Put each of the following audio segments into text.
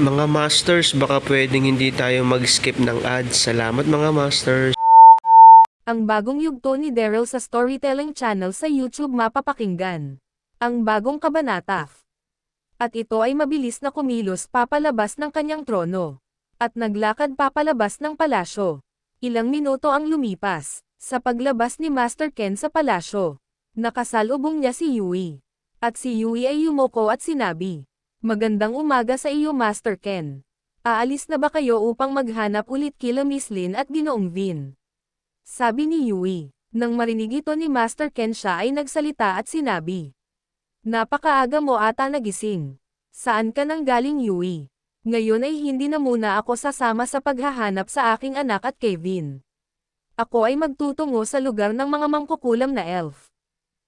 Mga Masters, baka pwedeng hindi tayo mag-skip ng ads. Salamat mga Masters. Ang bagong yugto ni Daryl sa Storytelling Channel sa YouTube mapapakinggan. Ang bagong kabanata. At ito ay mabilis na kumilos papalabas ng kanyang trono. At naglakad papalabas ng palasyo. Ilang minuto ang lumipas. Sa paglabas ni Master Ken sa palasyo. Nakasalubong niya si Yui. At si Yui ay yumoko at sinabi. Magandang umaga sa iyo Master Ken. Aalis na ba kayo upang maghanap ulit kila Miss Lin at Ginoong Vin? Sabi ni Yui. Nang marinig ito ni Master Ken siya ay nagsalita at sinabi. Napakaaga mo ata nagising. Saan ka nang galing Yui? Ngayon ay hindi na muna ako sasama sa paghahanap sa aking anak at Kevin. Ako ay magtutungo sa lugar ng mga mangkukulam na elf.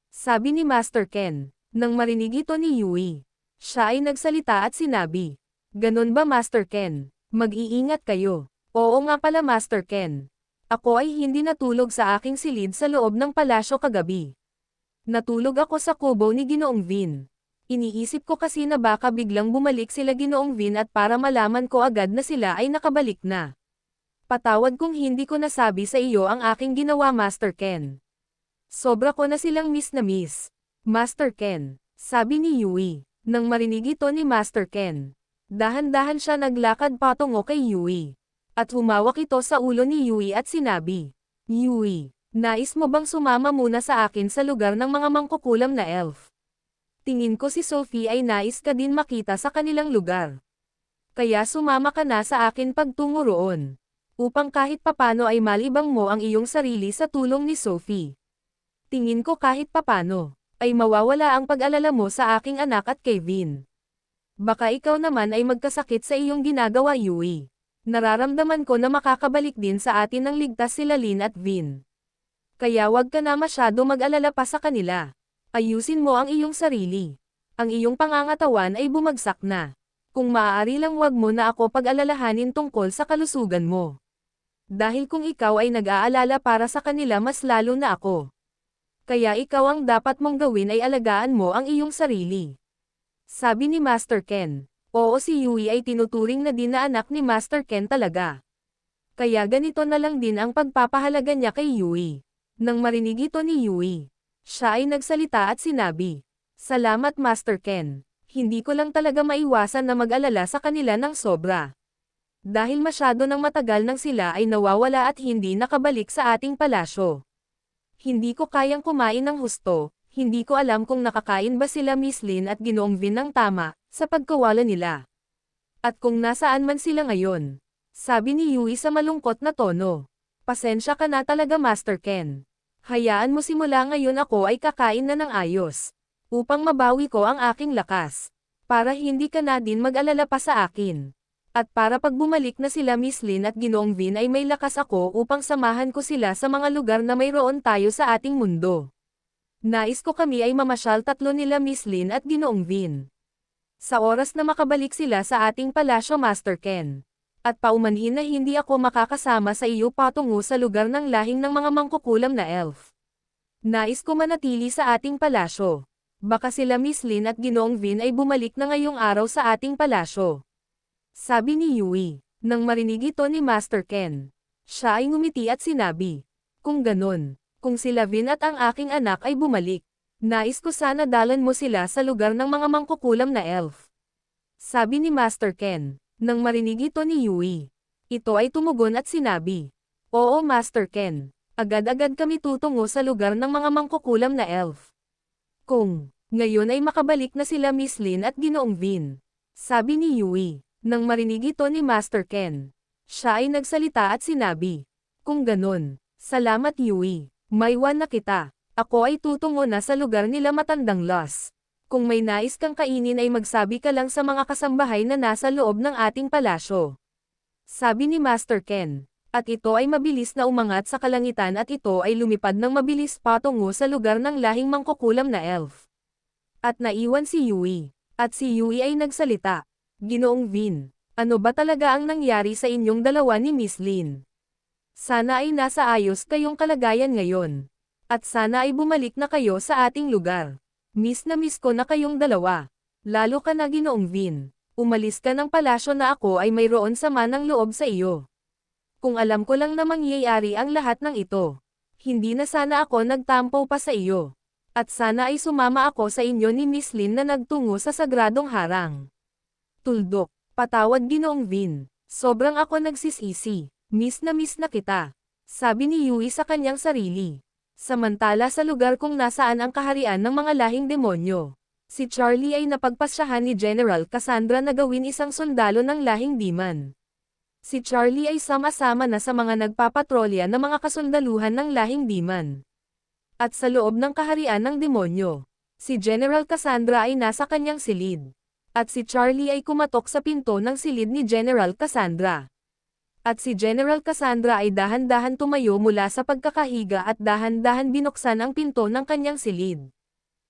Sabi ni Master Ken. Nang marinig ito ni Yui. Siya ay nagsalita at sinabi. Ganon ba Master Ken? Mag-iingat kayo. Oo nga pala Master Ken. Ako ay hindi natulog sa aking silid sa loob ng palasyo kagabi. Natulog ako sa kubo ni Ginoong Vin. Iniisip ko kasi na baka biglang bumalik sila Ginoong Vin at para malaman ko agad na sila ay nakabalik na. Patawad kung hindi ko nasabi sa iyo ang aking ginawa Master Ken. Sobra ko na silang miss na miss. Master Ken, sabi ni Yui, nang marinig ito ni Master Ken. Dahan-dahan siya naglakad patungo kay Yui. At humawak ito sa ulo ni Yui at sinabi, Yui, nais mo bang sumama muna sa akin sa lugar ng mga mangkukulam na elf? Tingin ko si Sophie ay nais ka din makita sa kanilang lugar. Kaya sumama ka na sa akin pagtungo roon. Upang kahit papano ay malibang mo ang iyong sarili sa tulong ni Sophie. Tingin ko kahit papano, ay mawawala ang pag-alala mo sa aking anak at Kevin. Baka ikaw naman ay magkasakit sa iyong ginagawa Yui. Nararamdaman ko na makakabalik din sa atin ng ligtas sila Lin at Vin. Kaya wag ka na masyado mag-alala pa sa kanila. Ayusin mo ang iyong sarili. Ang iyong pangangatawan ay bumagsak na. Kung maaari lang wag mo na ako pag-alalahanin tungkol sa kalusugan mo. Dahil kung ikaw ay nag-aalala para sa kanila mas lalo na ako. Kaya ikaw ang dapat mong gawin ay alagaan mo ang iyong sarili. Sabi ni Master Ken. Oo si Yui ay tinuturing na din na anak ni Master Ken talaga. Kaya ganito na lang din ang pagpapahalaga niya kay Yui. Nang marinig ito ni Yui, siya ay nagsalita at sinabi, Salamat Master Ken, hindi ko lang talaga maiwasan na mag-alala sa kanila ng sobra. Dahil masyado ng matagal nang sila ay nawawala at hindi nakabalik sa ating palasyo. Hindi ko kayang kumain ng husto, hindi ko alam kung nakakain ba sila Miss Lin at Ginoong Vin ng tama, sa pagkawala nila. At kung nasaan man sila ngayon. Sabi ni Yui sa malungkot na tono. Pasensya ka na talaga Master Ken. Hayaan mo simula ngayon ako ay kakain na ng ayos. Upang mabawi ko ang aking lakas. Para hindi ka na din mag-alala pa sa akin. At para pag bumalik na sila Miss Lin at Ginoong Vin ay may lakas ako upang samahan ko sila sa mga lugar na mayroon tayo sa ating mundo. Nais ko kami ay mamasyal tatlo nila Miss Lin at Ginoong Vin. Sa oras na makabalik sila sa ating palasyo Master Ken. At paumanhin na hindi ako makakasama sa iyo patungo sa lugar ng lahing ng mga mangkukulam na elf. Nais ko manatili sa ating palasyo. Baka sila Miss Lin at Ginoong Vin ay bumalik na ngayong araw sa ating palasyo. Sabi ni Yui, nang marinig ito ni Master Ken. Siya ay ngumiti at sinabi, Kung ganon, kung sila Vin at ang aking anak ay bumalik, nais ko sana dalan mo sila sa lugar ng mga mangkukulam na elf. Sabi ni Master Ken. Nang marinig ito ni Yui. Ito ay tumugon at sinabi. Oo Master Ken. Agad-agad kami tutungo sa lugar ng mga mangkukulam na elf. Kung, ngayon ay makabalik na sila Miss Lin at Ginoong Vin. Sabi ni Yui. Nang marinig ito ni Master Ken. Siya ay nagsalita at sinabi. Kung ganon, salamat Yui. Maiwan na kita. Ako ay tutungo na sa lugar nila matandang Los. Kung may nais kang kainin ay magsabi ka lang sa mga kasambahay na nasa loob ng ating palasyo. Sabi ni Master Ken. At ito ay mabilis na umangat sa kalangitan at ito ay lumipad ng mabilis patungo sa lugar ng lahing mangkukulam na elf. At naiwan si Yui. At si Yui ay nagsalita. Ginoong Vin, ano ba talaga ang nangyari sa inyong dalawa ni Miss Lin? Sana ay nasa ayos kayong kalagayan ngayon. At sana ay bumalik na kayo sa ating lugar. Miss na miss ko na kayong dalawa. Lalo ka na ginoong Vin. Umalis ka ng palasyo na ako ay mayroon sama ng loob sa iyo. Kung alam ko lang na mangyayari ang lahat ng ito. Hindi na sana ako nagtampo pa sa iyo. At sana ay sumama ako sa inyo ni Miss Lin na nagtungo sa sagradong harang. Tuldok, patawad ginoong Vin. Sobrang ako nagsisisi. Miss na miss na kita. Sabi ni Yui sa kanyang sarili. Samantala sa lugar kung nasaan ang kaharian ng mga lahing demonyo. Si Charlie ay napagpasyahan ni General Cassandra na gawin isang sundalo ng lahing demon. Si Charlie ay sama-sama na sa mga nagpapatrolya ng mga kasundaluhan ng lahing demon. At sa loob ng kaharian ng demonyo, si General Cassandra ay nasa kanyang silid. At si Charlie ay kumatok sa pinto ng silid ni General Cassandra. At si General Cassandra ay dahan-dahan tumayo mula sa pagkakahiga at dahan-dahan binuksan ang pinto ng kanyang silid.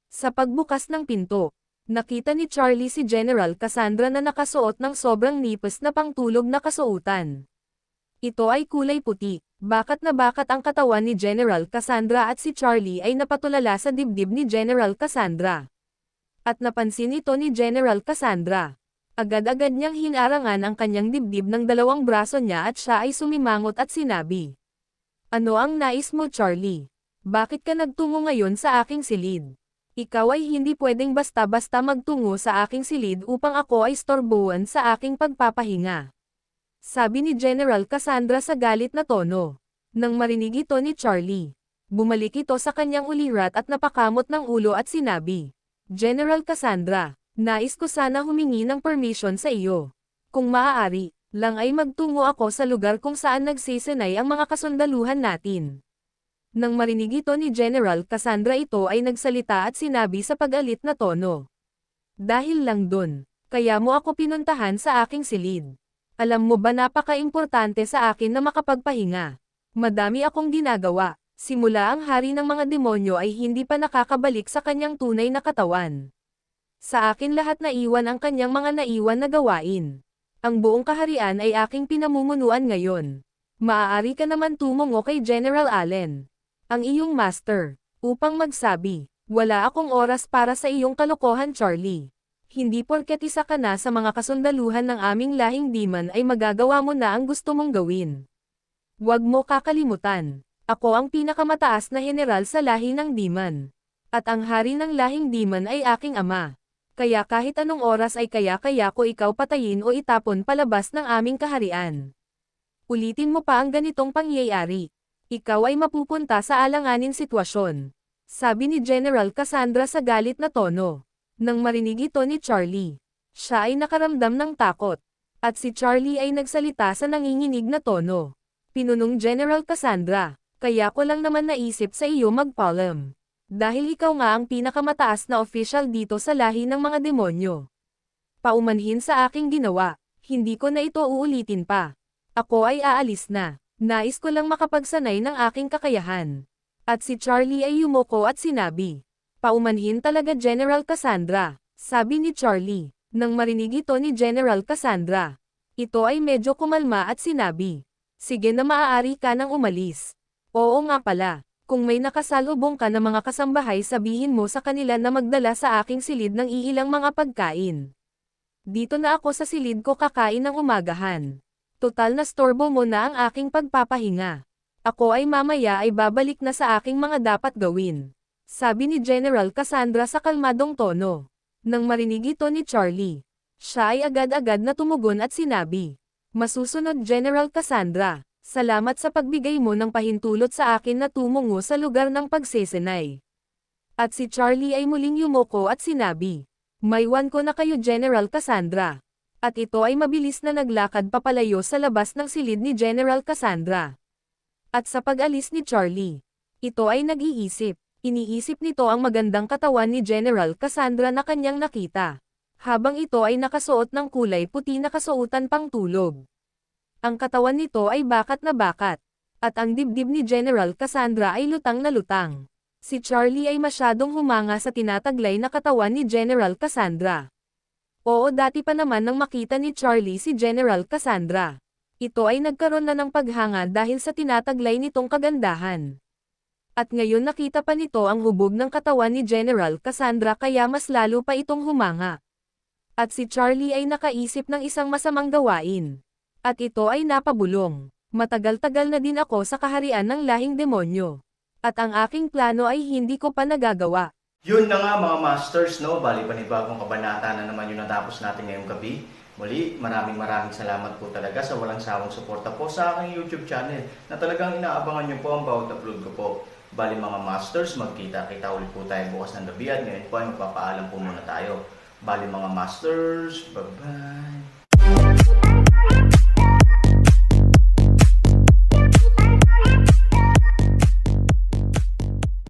Sa pagbukas ng pinto, nakita ni Charlie si General Cassandra na nakasuot ng sobrang nipis na pangtulog na kasuotan. Ito ay kulay puti, bakat na bakat ang katawan ni General Cassandra at si Charlie ay napatulala sa dibdib ni General Cassandra. At napansin ito ni General Cassandra. Agad-agad niyang hinarangan ang kanyang dibdib ng dalawang braso niya at siya ay sumimangot at sinabi. Ano ang nais mo Charlie? Bakit ka nagtungo ngayon sa aking silid? Ikaw ay hindi pwedeng basta-basta magtungo sa aking silid upang ako ay storbuan sa aking pagpapahinga. Sabi ni General Cassandra sa galit na tono. Nang marinig ito ni Charlie, bumalik ito sa kanyang ulirat at napakamot ng ulo at sinabi, General Cassandra, nais ko sana humingi ng permission sa iyo. Kung maaari, lang ay magtungo ako sa lugar kung saan nagsisinay ang mga kasundaluhan natin. Nang marinig ito ni General Cassandra ito ay nagsalita at sinabi sa pag-alit na tono. Dahil lang dun, kaya mo ako pinuntahan sa aking silid. Alam mo ba napaka-importante sa akin na makapagpahinga. Madami akong ginagawa, simula ang hari ng mga demonyo ay hindi pa nakakabalik sa kanyang tunay na katawan. Sa akin lahat naiwan ang kanyang mga naiwan na gawain. Ang buong kaharian ay aking pinamumunuan ngayon. Maaari ka naman tumungo kay General Allen, ang iyong master, upang magsabi, wala akong oras para sa iyong kalokohan Charlie. Hindi porket isa ka na sa mga kasundaluhan ng aming lahing demon ay magagawa mo na ang gusto mong gawin. Huwag mo kakalimutan, ako ang pinakamataas na general sa lahi ng demon. At ang hari ng lahing demon ay aking ama. Kaya kahit anong oras ay kaya-kaya ko ikaw patayin o itapon palabas ng aming kaharian. Ulitin mo pa ang ganitong pangyayari. Ikaw ay mapupunta sa alanganin sitwasyon. Sabi ni General Cassandra sa galit na tono. Nang marinig ito ni Charlie, siya ay nakaramdam ng takot. At si Charlie ay nagsalita sa nanginginig na tono. Pinunong General Cassandra, kaya ko lang naman naisip sa iyo magpalm. Dahil ikaw nga ang pinakamataas na official dito sa lahi ng mga demonyo. Paumanhin sa aking ginawa, hindi ko na ito uulitin pa. Ako ay aalis na. Nais ko lang makapagsanay ng aking kakayahan. At si Charlie ay yumoko at sinabi. Paumanhin talaga General Cassandra, sabi ni Charlie. Nang marinig ito ni General Cassandra. Ito ay medyo kumalma at sinabi. Sige na maaari ka nang umalis. Oo nga pala, kung may nakasalubong ka na mga kasambahay sabihin mo sa kanila na magdala sa aking silid ng iilang mga pagkain. Dito na ako sa silid ko kakain ng umagahan. Total na storbo mo na ang aking pagpapahinga. Ako ay mamaya ay babalik na sa aking mga dapat gawin. Sabi ni General Cassandra sa kalmadong tono. Nang marinig ito ni Charlie. Siya ay agad-agad na tumugon at sinabi, Masusunod General Cassandra, salamat sa pagbigay mo ng pahintulot sa akin na tumungo sa lugar ng pagsesenay. At si Charlie ay muling yumoko at sinabi, Maywan ko na kayo General Cassandra. At ito ay mabilis na naglakad papalayo sa labas ng silid ni General Cassandra. At sa pag-alis ni Charlie, ito ay nag-iisip. Iniisip nito ang magandang katawan ni General Cassandra na kanyang nakita. Habang ito ay nakasuot ng kulay puti na kasuotan pang tulog. Ang katawan nito ay bakat na bakat. At ang dibdib ni General Cassandra ay lutang na lutang. Si Charlie ay masyadong humanga sa tinataglay na katawan ni General Cassandra. Oo dati pa naman nang makita ni Charlie si General Cassandra. Ito ay nagkaroon na ng paghanga dahil sa tinataglay nitong kagandahan. At ngayon nakita pa nito ang hubog ng katawan ni General Cassandra kaya mas lalo pa itong humanga. At si Charlie ay nakaisip ng isang masamang gawain. At ito ay napabulong. Matagal-tagal na din ako sa kaharian ng lahing demonyo. At ang aking plano ay hindi ko pa nagagawa. Yun na nga mga masters, no? Bali panibagong kabanata na naman yung natapos natin ngayong gabi. Muli, maraming maraming salamat po talaga sa walang sawang suporta po sa aking YouTube channel na talagang inaabangan nyo po ang bawat upload ko po. Bali mga masters, magkita-kita ulit po tayo bukas ng gabi at ngayon po ay magpapaalam po muna tayo. Bali mga masters, bye-bye!